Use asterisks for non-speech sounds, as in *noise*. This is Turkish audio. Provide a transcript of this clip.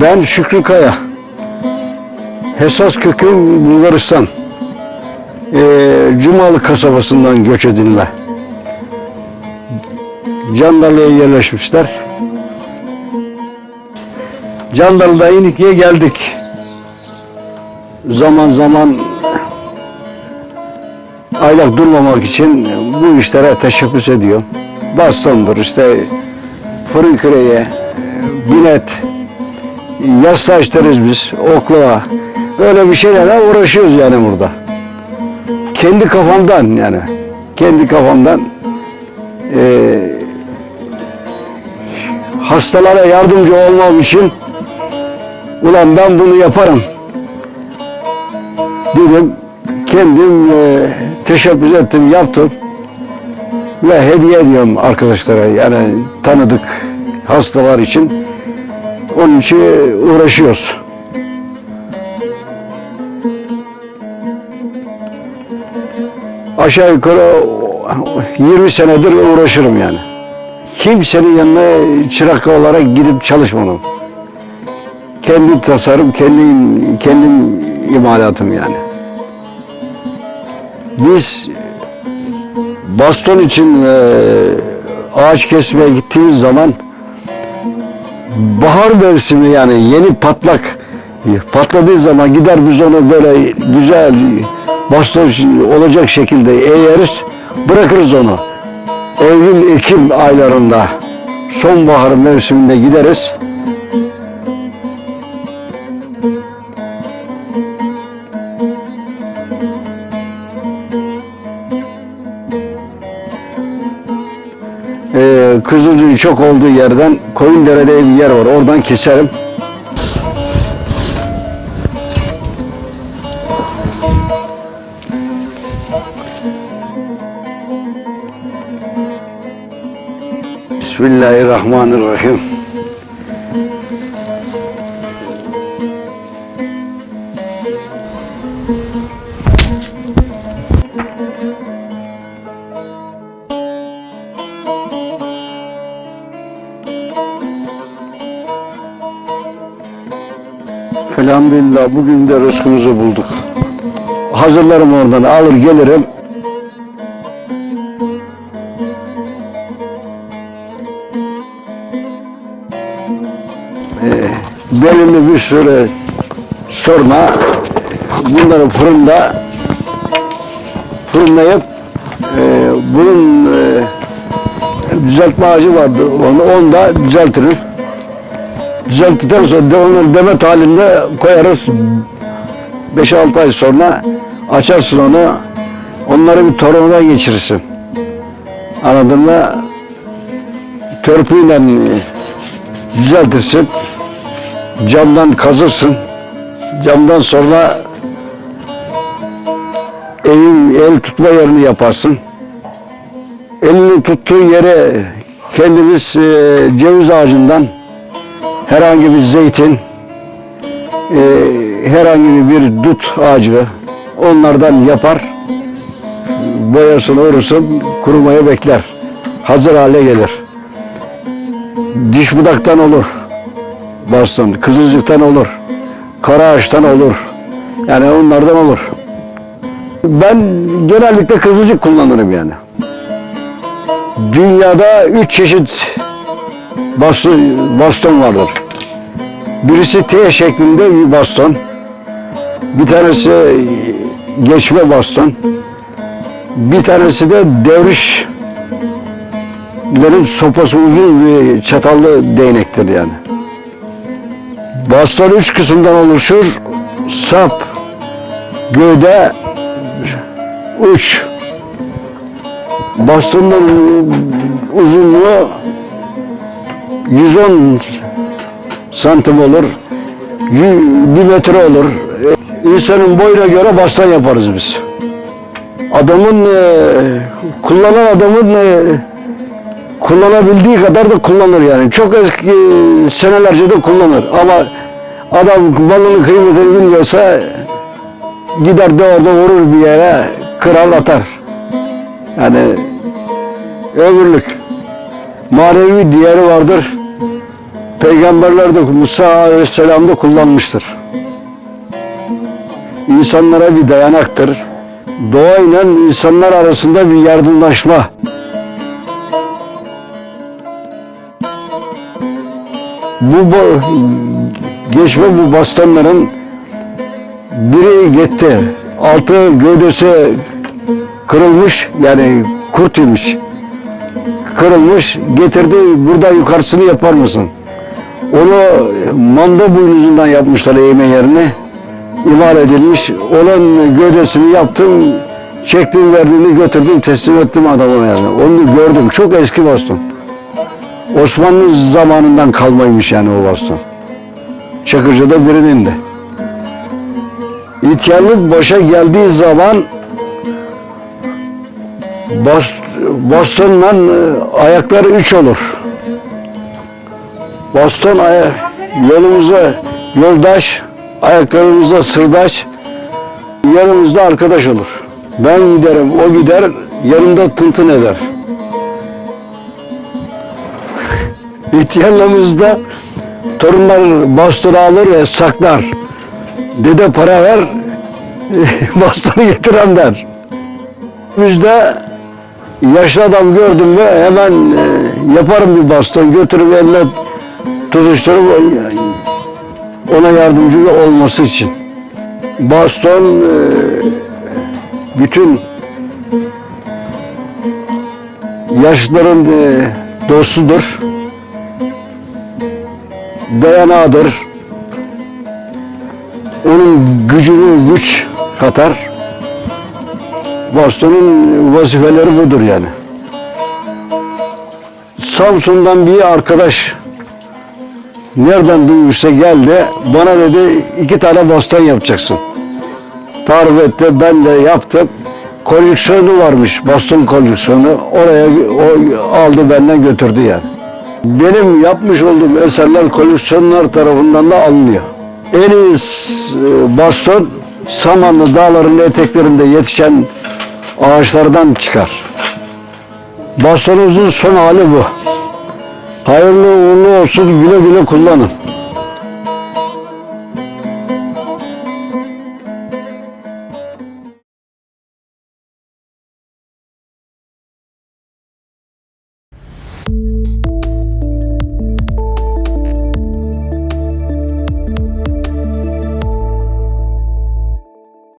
Ben Şükrü Kaya. Hesas köküm Bulgaristan. Ee, Cumalı kasabasından göç edinme. Candalı'ya yerleşmişler. Candalı'da İnikli'ye geldik. Zaman zaman aylak durmamak için bu işlere teşebbüs ediyor. Bastondur işte fırın küreği, binet, yasla deriz biz, oklava. Böyle bir şeylerle uğraşıyoruz yani burada. Kendi kafamdan yani. Kendi kafamdan eee hastalara yardımcı olmam için ulan ben bunu yaparım dedim. Kendim eee teşebbüs ettim, yaptım ve hediye ediyorum arkadaşlara yani tanıdık hastalar için. Onun için uğraşıyoruz. Aşağı yukarı 20 senedir uğraşırım yani. Kimsenin yanına çırak olarak gidip çalışmadım. Kendi tasarım, kendim, kendim imalatım yani. Biz baston için e, ağaç kesmeye gittiğimiz zaman bahar mevsimi yani yeni patlak patladığı zaman gider biz onu böyle güzel baston olacak şekilde eğeriz bırakırız onu. Eylül Ekim aylarında sonbahar mevsiminde gideriz. Kızılcık'ın çok olduğu yerden Koyundere'de bir yer var. Oradan keserim. Bismillahirrahmanirrahim. Elhamdülillah bugün de rızkımızı bulduk. Hazırlarım oradan alır gelirim. Ee, bir süre sonra bunları fırında fırınlayıp e, bunun e, düzeltme ağacı vardı. Onu, onu da düzeltirim. Düzelttikten sonra de onu demet halinde koyarız. 5-6 ay sonra açarsın onu. Onları bir torununa geçirirsin. Anladın mı? Törpüyle düzeltirsin. Camdan kazırsın. Camdan sonra el, el tutma yerini yaparsın. Elini tuttuğu yere kendimiz e, ceviz ağacından herhangi bir zeytin, e, herhangi bir dut ağacı onlardan yapar. Boyasını vurursun, kurumaya bekler. Hazır hale gelir. Diş budaktan olur. Baston, kızılcıktan olur. Kara ağaçtan olur. Yani onlardan olur. Ben genellikle kızılcık kullanırım yani. Dünyada üç çeşit baston, baston vardır. Birisi T şeklinde bir baston. Bir tanesi geçme baston. Bir tanesi de devriş sopası uzun bir çatallı değnektir yani. Baston üç kısımdan oluşur. Sap, gövde, uç. Bastonun uzunluğu 110 santim olur. Bir metre olur. E, İnsanın boyuna göre baston yaparız biz. Adamın, e, kullanan adamın e, kullanabildiği kadar da kullanır yani. Çok eski senelerce de kullanır. Ama adam balının kıymetini bilmiyorsa gider de orada vurur bir yere kırar atar. Yani ömürlük. Manevi değeri vardır. Peygamberler de Musa Aleyhisselam da kullanmıştır. İnsanlara bir dayanaktır. Doğayla insanlar arasında bir yardımlaşma. Bu, geçme bu bastonların biri gitti. Altı gövdesi kırılmış yani kurt yemiş. Kırılmış getirdi burada yukarısını yapar mısın? Onu manda boynuzundan yapmışlar eğme yerine. İmal edilmiş. Onun gövdesini yaptım. Çektim verdiğini götürdüm teslim ettim adama yani. Onu gördüm. Çok eski baston. Osmanlı zamanından kalmaymış yani o baston. Çakırca'da birinin de. İhtiyarlık başa geldiği zaman bas, bastonla e, ayakları üç olur. Baston aya, yolumuza yoldaş, ayaklarımıza sırdaş, yanımızda arkadaş olur. Ben giderim, o gider, yanımda tıntın eder. *laughs* İhtiyarlığımızda torunlar bastonu alır ve saklar. Dede para ver, *laughs* bastonu getiren der. Bizde yaşlı adam gördüm mü hemen e, yaparım bir baston götürüp eline tutuşturup ona yardımcı olması için. Baston e, bütün yaşlıların e, dostudur. Dayanağıdır. Onun gücünü güç katar. Bastonun vazifeleri budur yani. Samsun'dan bir arkadaş nereden duymuşsa geldi. Bana dedi iki tane baston yapacaksın. Tarif etti. Ben de yaptım. Koleksiyonu varmış. Baston koleksiyonu. Oraya o aldı benden götürdü yani. Benim yapmış olduğum eserler koleksiyonlar tarafından da alınıyor. En iyi s- baston Samanlı dağlarının eteklerinde yetişen ağaçlardan çıkar. Bastonumuzun son hali bu. Hayırlı uğurlu olsun güle güle kullanın.